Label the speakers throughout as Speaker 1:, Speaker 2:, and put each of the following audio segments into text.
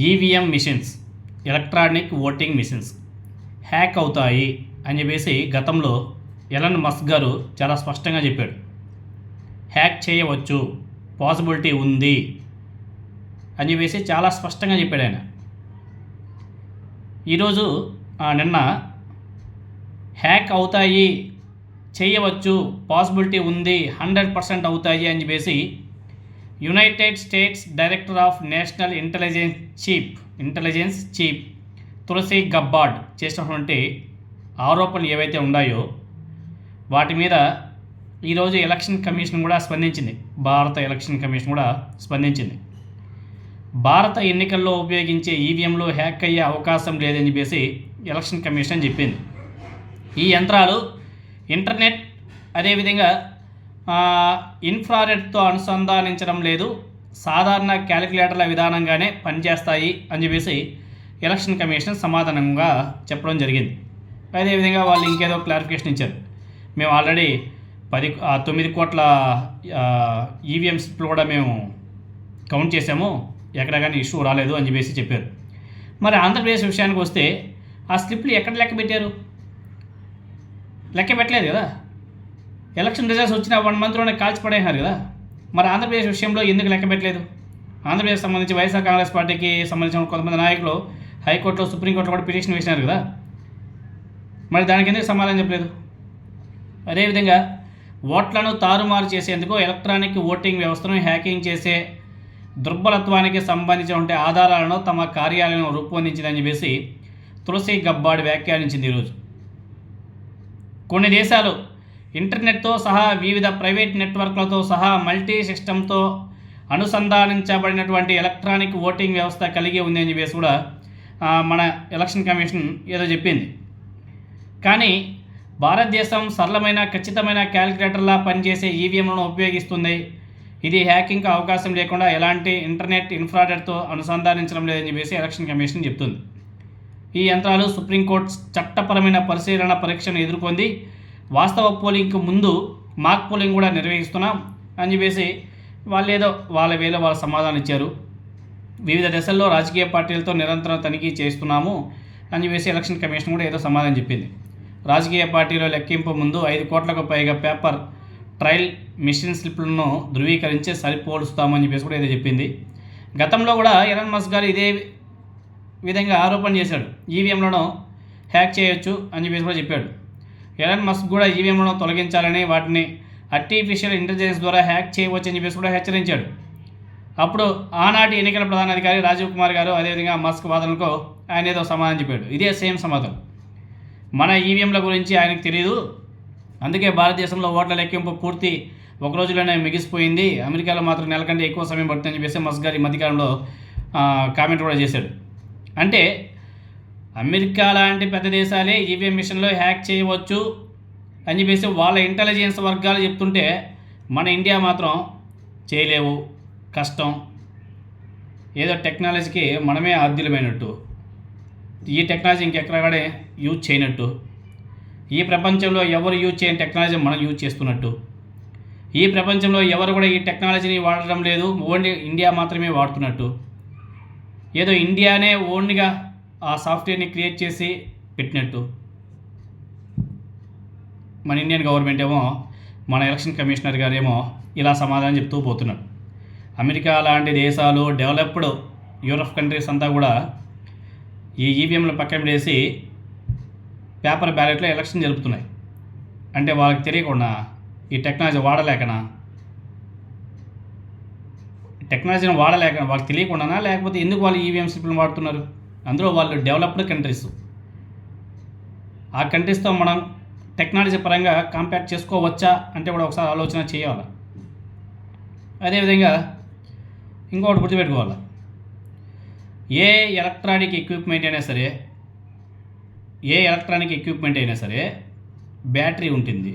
Speaker 1: EVM machines electronic voting machines hack అవుతాయి అని చెప్పేసి గతంలో ఎలన్ మస్క్ గారు చాలా స్పష్టంగా చెప్పాడు. హ్యాక్ చేయవచ్చు పాసిబిలిటీ ఉంది అని చెప్పేసి చాలా స్పష్టంగా చెప్పాడు ఆయన. ఈరోజు ఆ, నిన్న హ్యాక్ అవుతాయి చేయవచ్చు పాసిబిలిటీ ఉంది హండ్రెడ్ పర్సెంట్ అవుతాయి అని చెప్పేసి United States director of national intelligence chief intelligence chief Tulsi Gabbard చేసినటువంటి ఆరోపణలు ఏవైతే ఉన్నాయో వాటి మీద ఈరోజు ఎలక్షన్ కమిషన్ కూడా స్పందించింది. భారత ఎలక్షన్ కమిషన్ కూడా స్పందించింది. భారత ఎన్నికల్లో ఉపయోగించే ఈవీఎంలు హ్యాక్ అయ్యే అవకాశం లేదని చెప్పేసి ఎలక్షన్ కమిషన్ చెప్పింది. ఈ యంత్రాలు ఇంటర్నెట్ అదేవిధంగా ఇన్ఫ్రారెడ్తో అనుసంధానించడం లేదు. సాధారణ క్యాలిక్యులేటర్ల విధానంగానే పనిచేస్తాయి అని చెప్పేసి ఎలక్షన్ కమిషన్ సమాధానంగా చెప్పడం జరిగింది. అదేవిధంగా వాళ్ళు ఇంకేదో క్లారిఫికేషన్ ఇచ్చారు. మేము ఆల్రెడీ పది తొమ్మిది కోట్ల ఈవీఎంస్ కూడా మేము కౌంట్ చేసాము ఎక్కడ కానీ ఇష్యూ రాలేదు అని చెప్పేసి చెప్పారు. మరి ఆంధ్రప్రదేశ్ విషయానికి వస్తే ఆ స్లిప్లు ఎక్కడ లెక్క పెట్టారు? లెక్క పెట్టలేదు కదా? ఎలక్షన్ రిజల్ట్స్ వచ్చిన వన్ మంత్లోనే కాల్చిపడేసినారు కదా. మరి ఆంధ్రప్రదేశ్ విషయంలో ఎందుకు లెక్క పెట్టలేదు? ఆంధ్రప్రదేశ్ సంబంధించి వైఎస్ఆర్ కాంగ్రెస్ పార్టీకి సంబంధించిన కొంతమంది నాయకులు హైకోర్టులో సుప్రీంకోర్టులో కూడా పిటిషన్ వేసినారు కదా. మరి దానికి ఎందుకు సమాధానం చెప్పలేదు? అదేవిధంగా ఓట్లను తారుమారు చేసేందుకు ఎలక్ట్రానిక్ ఓటింగ్ వ్యవస్థను హ్యాకింగ్ చేసే దుర్బలత్వానికి సంబంధించినటువంటి ఆధారాలను తమ కార్యాలయం రూపొందించిందని చెప్పేసి తులసి గబ్బాడి వ్యాఖ్యానించింది ఈరోజు. కొన్ని దేశాలు ఇంటర్నెట్తో సహా వివిధ ప్రైవేట్ నెట్వర్క్లతో సహా మల్టీ సిస్టమ్తో అనుసంధానించబడినటువంటి ఎలక్ట్రానిక్ ఓటింగ్ వ్యవస్థ కలిగి ఉంది అని చెప్పేసి కూడా మన ఎలక్షన్ కమిషన్ ఏదో చెప్పింది. కానీ భారతదేశం సరళమైన ఖచ్చితమైన క్యాలిక్యులేటర్లా పనిచేసే ఈవీఎంలను ఉపయోగిస్తుంది. ఇది హ్యాకింగ్కి అవకాశం లేకుండా ఎలాంటి ఇంటర్నెట్ ఇన్ఫ్రాడర్తో అనుసంధానించడం లేదని చెప్పేసి ఎలక్షన్ కమిషన్ చెప్తుంది. ఈ యంత్రాలు సుప్రీంకోర్టు చట్టపరమైన పరిశీలన పరీక్షను ఎదుర్కొంది. వాస్తవ పోలింగ్కు ముందు మాక్ పోలింగ్ కూడా నిర్వహిస్తున్నాం అని చెప్పేసి వాళ్ళు ఏదో వాళ్ళ వేలో వాళ్ళ సమాధానం ఇచ్చారు. వివిధ దశల్లో రాజకీయ పార్టీలతో నిరంతరం తనిఖీ చేస్తున్నాము అని చెప్పేసి ఎలక్షన్ కమిషన్ కూడా ఏదో సమాధానం చెప్పింది. రాజకీయ పార్టీలో లెక్కింపు ముందు ఐదు కోట్లకు పైగా పేపర్ ట్రయల్ మిషన్ స్లిప్లను ధృవీకరించి సరిపోలుస్తామని చెప్పేసి కూడా ఏదో చెప్పింది. గతంలో కూడా ఎలన్ మస్క్ గారు ఇదే విధంగా ఆరోపణ చేశాడు. ఈవీఎంలను హ్యాక్ చేయొచ్చు అని చెప్పేసి కూడా చెప్పాడు. ఎలన్ మస్క్ కూడా ఈవీఎంలను తొలగించాలని వాటిని ఆర్టిఫిషియల్ ఇంటెలిజెన్స్ ద్వారా హ్యాక్ చేయవచ్చని చెప్పేసి కూడా హెచ్చరించాడు. అప్పుడు ఆనాటి ఎన్నికల ప్రధానాధికారి రాజీవ్ కుమార్ గారు అదేవిధంగా మస్క్ వాదనకు ఆయన ఏదో సమాధానం చెప్పాడు. ఇదే సేమ్ సమాధానం. మన ఈవీఎంల గురించి ఆయనకు తెలియదు అందుకే భారతదేశంలో ఓట్ల లెక్కింపు పూర్తి ఒక రోజులోనే మిగిసిపోయింది. అమెరికాలో మాత్రం నెల కంటే ఎక్కువ సమయం పడుతుందని చెప్పేసి మస్క్ గారు ఈ మధ్యకాలంలో కామెంట్ కూడా చేశాడు. అంటే అమెరికా లాంటి పెద్ద దేశాలే ఈవీఎం మిషన్లో హ్యాక్ చేయవచ్చు అని చెప్పేసి వాళ్ళ ఇంటెలిజెన్స్ వర్గాలు చెప్తుంటే మన ఇండియా మాత్రం చేయలేవు. కష్టం. ఏదో టెక్నాలజీకి మనమే ఆద్యులమైనట్టు. ఈ టెక్నాలజీ ఇంకెక్కడే యూజ్ చేయనట్టు. ఈ ప్రపంచంలో ఎవరు యూజ్ చేయని టెక్నాలజీ మనం యూజ్ చేస్తున్నట్టు. ఈ ప్రపంచంలో ఎవరు కూడా ఈ టెక్నాలజీని వాడడం లేదు. ఓన్లీ ఇండియా మాత్రమే వాడుతున్నట్టు. ఏదో ఇండియానే ఓన్లీగా ఆ సాఫ్ట్వేర్ని క్రియేట్ చేసి పెట్టినట్టు. మన ఇండియన్ గవర్నమెంట్ ఏమో మన ఎలక్షన్ కమిషనర్ గారేమో ఇలా సమాధానం చెప్తూ పోతున్నారు. అమెరికా లాంటి దేశాలు డెవలప్డ్ యూరప్ కంట్రీస్ అంతా కూడా ఈ ఈవీఎంల పక్కన వేసి పేపర్ బ్యాలెట్లో ఎలక్షన్ జరుపుతున్నాయి. అంటే వాళ్ళకి తెలియకుండా ఈ టెక్నాలజీ వాడలేకనా? టెక్నాలజీని వాడలేక వాళ్ళకి తెలియకుండానా? లేకపోతే ఎందుకు వాళ్ళు ఈవీఎం స్లిప్లను వాడుతున్నారు? అందులో వాళ్ళు డెవలప్డ్ కంట్రీస్. ఆ కంట్రీస్తో మనం టెక్నాలజీ పరంగా కంపేర్ చేసుకోవచ్చా అంటే కూడా ఒకసారి ఆలోచన చేయాలి. అదేవిధంగా ఇంకొకటి గుర్తుపెట్టుకోవాలి. ఏ ఎలక్ట్రానిక్ ఎక్విప్మెంట్ అయినా సరే ఏ ఎలక్ట్రానిక్ ఎక్విప్మెంట్ అయినా సరే బ్యాటరీ ఉంటుంది.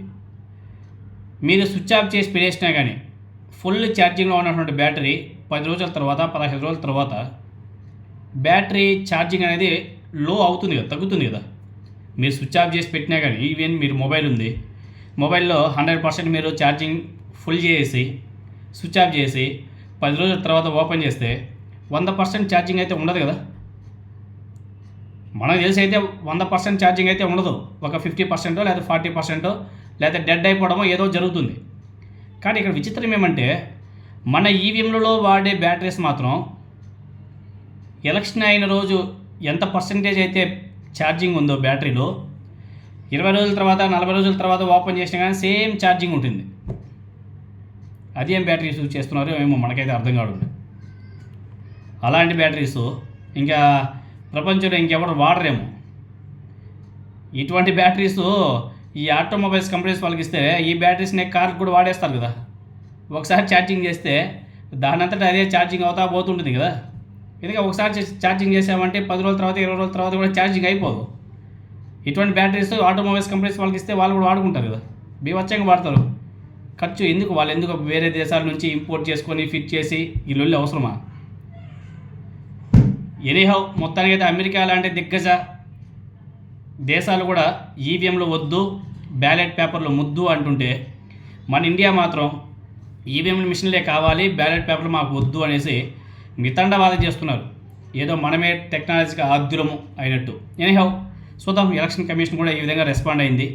Speaker 1: మీరు స్విచ్ ఆఫ్ చేసి పెట్టేసినా కానీ ఫుల్ ఛార్జింగ్లో ఉన్నటువంటి బ్యాటరీ పది రోజుల తర్వాత పదహైదు రోజుల తర్వాత బ్యాటరీ ఛార్జింగ్ అనేది లో అవుతుంది కదా తగ్గుతుంది కదా. మీరు స్విచ్ ఆఫ్ చేసి పెట్టినా కానీ ఈవెన్ మీరు మొబైల్ ఉంది మొబైల్లో హండ్రెడ్ పర్సెంట్ మీరు ఛార్జింగ్ ఫుల్ చేసి స్విచ్ ఆఫ్ చేసి పది రోజుల తర్వాత ఓపెన్ చేస్తే వంద పర్సెంట్ ఛార్జింగ్ అయితే ఉండదు కదా. మనకు తెలిసి అయితే వంద పర్సెంట్ ఛార్జింగ్ అయితే ఉండదు. ఒక ఫిఫ్టీ పర్సెంటో లేదా ఫార్టీ పర్సెంటో లేదా డెడ్ అయిపోవడమో ఏదో జరుగుతుంది. కానీ ఇక్కడ విచిత్రం ఏమంటే మన ఈవీఎంలలో వాడే బ్యాటరీస్ మాత్రం ఎలక్షన్ అయిన రోజు ఎంత పర్సంటేజ్ అయితే ఛార్జింగ్ ఉందో బ్యాటరీలో ఇరవై రోజుల తర్వాత నలభై రోజుల తర్వాత ఓపెన్ చేసినా కానీ సేమ్ ఛార్జింగ్ ఉంటుంది. అదేం బ్యాటరీస్ యూజ్ చేస్తున్నారో ఏమో మనకైతే అర్థం కాదు అలాంటి బ్యాటరీస్ ఇంకా ప్రపంచంలో ఇంకెవరు వాడరేమో. ఇటువంటి బ్యాటరీస్ ఈ ఆటోమొబైల్స్ కంపెనీస్ వాళ్ళకి ఇస్తే ఈ బ్యాటరీస్ని కార్కి కూడా వాడేస్తారు కదా. ఒకసారి ఛార్జింగ్ చేస్తే దానంతటా అదే ఛార్జింగ్ అవుతా పోతుంటుంది కదా. ఎందుకంటే ఒకసారి ఛార్జింగ్ చేసామంటే పది రోజుల తర్వాత ఇరవై రోజుల తర్వాత కూడా ఛార్జింగ్ అయిపోదు. ఇటువంటి బ్యాటరీస్ ఆటోమొబైల్స్ కంపెనీస్ వాళ్ళకి ఇస్తే వాళ్ళు కూడా వాడుకుంటారు కదా. బీవచ్చంగా వాడతారు. ఖర్చు ఎందుకు? వాళ్ళు ఎందుకు వేరే దేశాల నుంచి ఇంపోర్ట్ చేసుకొని ఫిట్ చేసి ఈ లొల్లి అవసరమా? ఎనీహౌ మొత్తానికి అయితే అమెరికా లాంటి దిగ్గజ దేశాలు కూడా ఈవీఎంలు వద్దు బ్యాలెట్ పేపర్లు ముద్దు అంటుంటే మన ఇండియా మాత్రం ఈవీఎం మిషన్లే కావాలి బ్యాలెట్ పేపర్లు మాకు వద్దు అనేసి మితండవాదం చేస్తున్నారు. ఏదో మనమే టెక్నాలజీకి ఆద్యులము అయినట్టు. ఎనీహౌ చూద్దాం ఎలక్షన్ కమిషన్ కూడా ఈ విధంగా రెస్పాండ్ అయింది.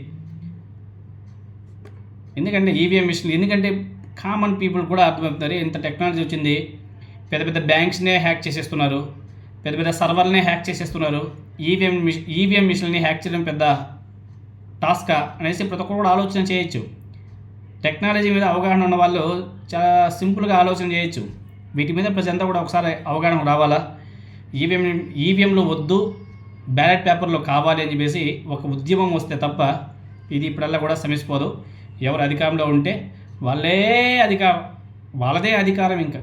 Speaker 1: ఎందుకంటే ఈవీఎం మిషన్లు ఎందుకంటే కామన్ పీపుల్ కూడా అర్థమవుతారు ఇంత టెక్నాలజీ వచ్చింది పెద్ద పెద్ద బ్యాంక్స్నే హ్యాక్ చేసేస్తున్నారు పెద్ద పెద్ద సర్వర్లనే హ్యాక్ చేసేస్తున్నారు ఈవీఎం మిషన్ ఈవీఎం మిషన్ని హ్యాక్ చేయడం పెద్ద టాస్కా అనేసి ప్రతి ఒక్కరు కూడా ఆలోచన చేయొచ్చు. టెక్నాలజీ మీద అవగాహన ఉన్న వాళ్ళు చాలా సింపుల్గా ఆలోచన చేయొచ్చు. వీటి మీద ప్రజలంతా కూడా ఒకసారి అవగాహన రావాలా? ఈవీఎం ఈవీఎంలు వద్దు బ్యాలెట్ పేపర్లు కావాలి అని చెప్పేసి ఒక ఉద్యమం వస్తే తప్ప ఇది ఇప్పుడల్లా కూడా సమసిపోదు ఎవరు అధికారంలో ఉంటే వాళ్ళే అధికారం వాళ్ళదే అధికారం ఇంకా.